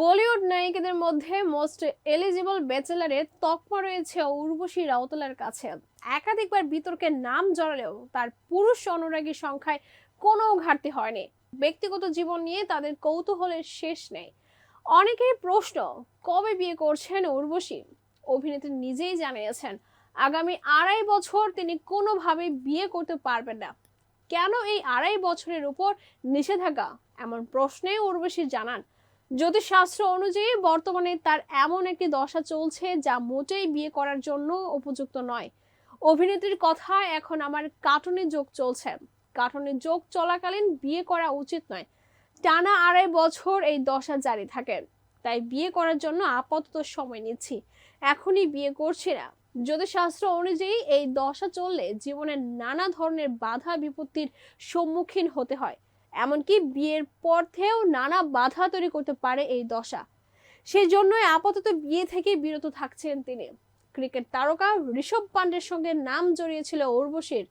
বলিউড নায়িকাদের মধ্যে most eligible ব্যাচেলারের তকমা রয়েছে উর্বশী রাউতলার কাছে। একাধিকবার বিতর্কে নাম জড়ালেও তার পুরুষ অনুরাগী সংখ্যায় কোনো ঘাটতি হয়নি। ব্যক্তিগত জীবন নিয়ে তাদের কৌতূহলের শেষ নেই। অনেকেই প্রশ্ন, কবে বিয়ে করছেন উর্বশী? অভিনেত্রী নিজেই জানিয়েছেন, আগামী আড়াই বছর তিনি কোনোভাবেই বিয়ে করতে পারবেন না। কেন এই আড়াই বছরের উপর নিষেধাজ্ঞা? এমন প্রশ্নে উর্বশী জানান জ্যোতিষশাস্ত্র অনুযায়ী বর্তমানে তার এমন একটি দশা চলছে যা মোটেই বিয়ে করার জন্য উপযুক্ত নয়। অভিনেত্রীর কথা এখন আমার কার্টুনে যোগ চলছে। কার্টুনে যোগ চলাকালীন বিয়ে করা উচিত নয়। টানা আড়াই বছর এই দশা জারি থাকে। তাই বিয়ে করার জন্য আপাতত সময় নিচ্ছি। এখনই বিয়ে করছি না। জ্যোতিষশাস্ত্র অনুযায়ী এই দশা চললে জীবনের নানা ধরনের বাধা বিপত্তির সম্মুখীন হতে হয়। এমনকি বিয়ের পথেও নানা বাধা তৈরি করতে পারে এই দশা। সেই জন্যই আপাতত বিয়ে থেকে বিরত থাকছেন তিনি। ক্রিকেট তারকা ঋষভ পান্ডের সঙ্গে নাম জড়িয়েছিল উর্বশীর।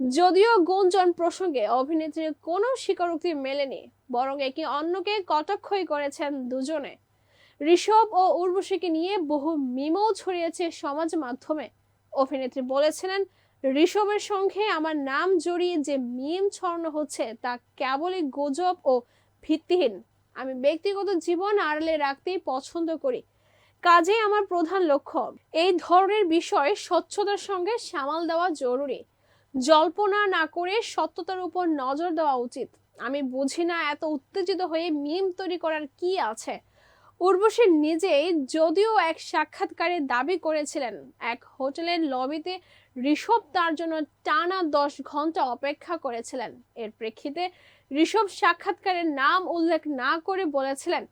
যদিও গুঞ্জন প্রসঙ্গে অভিনেত্রীর কোনো স্বীকারোক্তি মেলেনি, বরং একে অন্যকে কটাক্ষই করেছেন দুজনে। ঋষভ ও উর্বশীকে নিয়ে বহু মিমও ছড়িয়েছে সমাজ মাধ্যমে। অভিনেত্রী বলেছিলেন ঋষভের সঙ্গে আমার নাম জড়িয়ে যে মিম ছড়ানো হচ্ছে, তা কেবলই গুজব ও ভিত্তিহীন। আমি ব্যক্তিগত জীবন আড়ালে রাখতেই পছন্দ করি। কাজেই আমার প্রধান লক্ষ্য, এই ধরনের বিষয় স্বচ্ছতার সঙ্গে সামাল দেওয়া জরুরি। জল্পনা না করে সত্যতার উপর নজর দেওয়া উচিত। আমি বুঝি না এত উত্তেজিত হয়ে মিম তৈরি করার কি আছে। উর্বশী নিজেই যদিও এক সাক্ষাৎকারে দাবি করেছিলেন, এক হোটেলের লবিতে ঋষভ তার জন্য টানা দশ ঘণ্টা অপেক্ষা করেছিলেন। এর প্রেক্ষিতে ঋষভ সাক্ষাৎকারের নাম উল্লেখ না করে বলেছিলেন,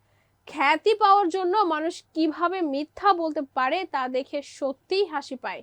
খ্যাতি পাওয়ার জন্য মানুষ কীভাবে মিথ্যা বলতে পারে তা দেখে সত্যিই হাসি পায়।